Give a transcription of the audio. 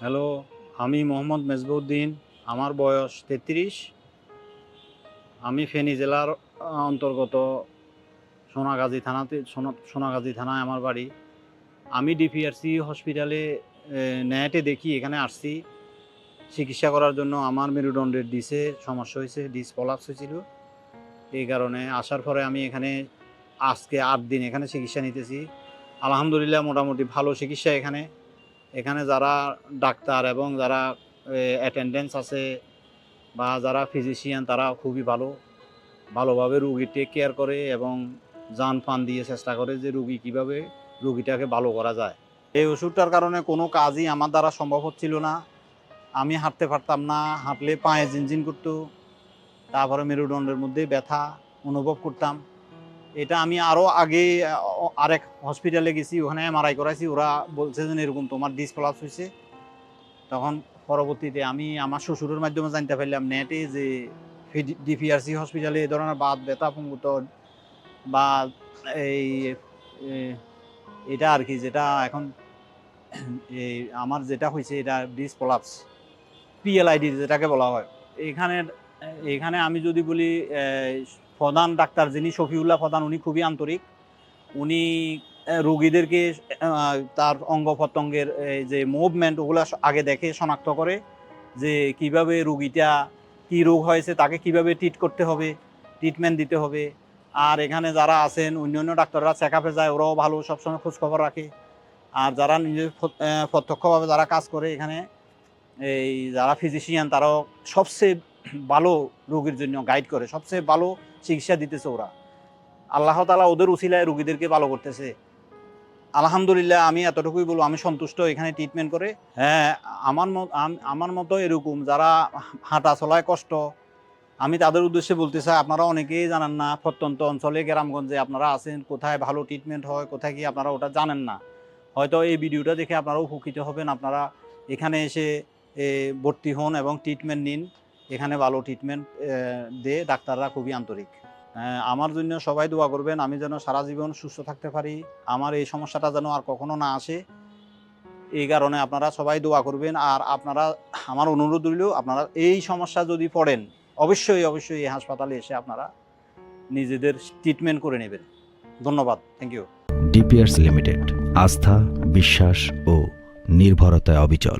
Hello, আমি মোহাম্মদ মেজবউদ্দিন আমার বয়স তেত্রিশ। আমি ফেনী জেলার অন্তর্গত সোনাগাজী থানাতে, সোনা- সোনাগাজী থানায় আমার বাড়ি। আমি ডিপিআরসি হসপিটালে নেটে দেখি, এখানে আসছি। চিকিৎসা করার জন্য আমার মেরুদণ্ডের ডিসে সমস্যা হয়েছে, ডিস পলাপস হয়েছিল। এই কারণে আসার পরে আমি এখানে আজকে আট দিন এখানে চিকিৎসা নিতেছি। আলহামদুলিল্লাহ মোটামুটি ভালো চিকিৎসা এখানে। এখানে যারা ডাক্তার এবং যারা অ্যাটেন্ডেন্স আছে বা যারা ফিজিশিয়ান তারা খুবই ভালো, ভালোভাবে রুগী টেক কেয়ার করে এবং যান ফান দিয়ে চেষ্টা করে যে রুগী কীভাবে রুগীটাকে ভালো করা যায়। এই ওষুধটার কারণে কোনো কাজই আমার দ্বারা সম্ভব হচ্ছিল না। আমি হাঁটতে পারতাম না, হাঁটলে পায়ে জিনজিন করতো, তারপরে মেরুদণ্ডের মধ্যে ব্যথা অনুভব করতাম। এটা আমি আরও আগে আরেক হসপিটালে গেছি ওখানে এমআরআই করাইছি ওরা বলছে যে এরকম তোমার ডিসপ্লাস হয়েছে তখন পরবর্তীতে আমি আমার শ্বশুরের মাধ্যমে জানতে পারলাম নেটে যে ডিপিআরসি হসপিটালে এই ধরনের বাদ ব্যথা পঙ্গুত বা এই এটা আর কি যেটা এখন এই আমার যেটা হয়েছে এটা ডিসপ্লাপস পিএলআইডি যেটাকে বলা হয়। এখানে এখানে আমি যদি বলি এ, প্রধান ডাক্তার যিনি শফিউল্লাহ প্রধান, উনি খুবই আন্তরিক। উনি রোগীদেরকে তার অঙ্গ প্রত্যঙ্গের যে মুভমেন্ট ওগুলো আগে দেখে, শনাক্ত করে যে কীভাবে রুগীটা কি রোগ হয়েছে, তাকে কীভাবে ট্রিট করতে হবে ট্রিটমেন্ট দিতে হবে। আর এখানে যারা আছেন, অন্যান্য ডাক্তাররা চেক আপে যায়, ওরাও ভালো, সবসময় খোঁজখবর রাখে। আর যারা নিজে প্রত্যক্ষভাবে যারা কাজ করে এখানে, এই যারা ফিজিশিয়ান তারাও সবচেয়ে ভালো রোগীর জন্য গাইড করে। সবচেয়ে ভালো চিকিৎসা দিতেছে ওরা। আল্লাহ তালা ওদের উসিলায় রুগীদেরকে ভালো করতেছে। আলহামদুলিল্লাহ, আমি এতটুকুই বলব, আমি সন্তুষ্ট এখানে ট্রিটমেন্ট করে। হ্যাঁ আমার আমার মতো এরকম যারা হাঁটা চলায় কষ্ট, আমি তাদের উদ্দেশ্যে বলতে চাই, আপনারা অনেকেই জানেন না, প্রত্যন্ত অঞ্চলে, গ্রামগঞ্জে আপনারা আছেন, কোথায় ভালো ট্রিটমেন্ট হয়, কোথায় কি আপনারা ওটা জানেন না। হয়তো এই ভিডিওটা দেখে আপনারা উপকৃত হবেন, আপনারা এখানে এসে ভর্তি হন এবং ট্রিটমেন্ট নিন। এখানে ভালো ট্রিটমেন্ট দে, ডাক্তাররা খুবই আন্তরিক। আমার জন্য সবাই দোয়া করবেন, আমি যেন সারা জীবন সুস্থ থাকতে পারি। আমার এই সমস্যাটা যেন আর কখনো না আসে। এই কারণে আপনারা সবাই দোয়া করবেন, আর আপনারা, আমার অনুরোধ রইল, আপনারা এই সমস্যা যদি পড়েন, অবশ্যই অবশ্যই এই হাসপাতালে এসে আপনারা নিজেদের ট্রিটমেন্ট করে নেবেন। ধন্যবাদ থ্যাংক ইউ ডিপিআরস লিমিটেড, আস্থা, বিশ্বাস ও নির্ভরতায় অবিচল।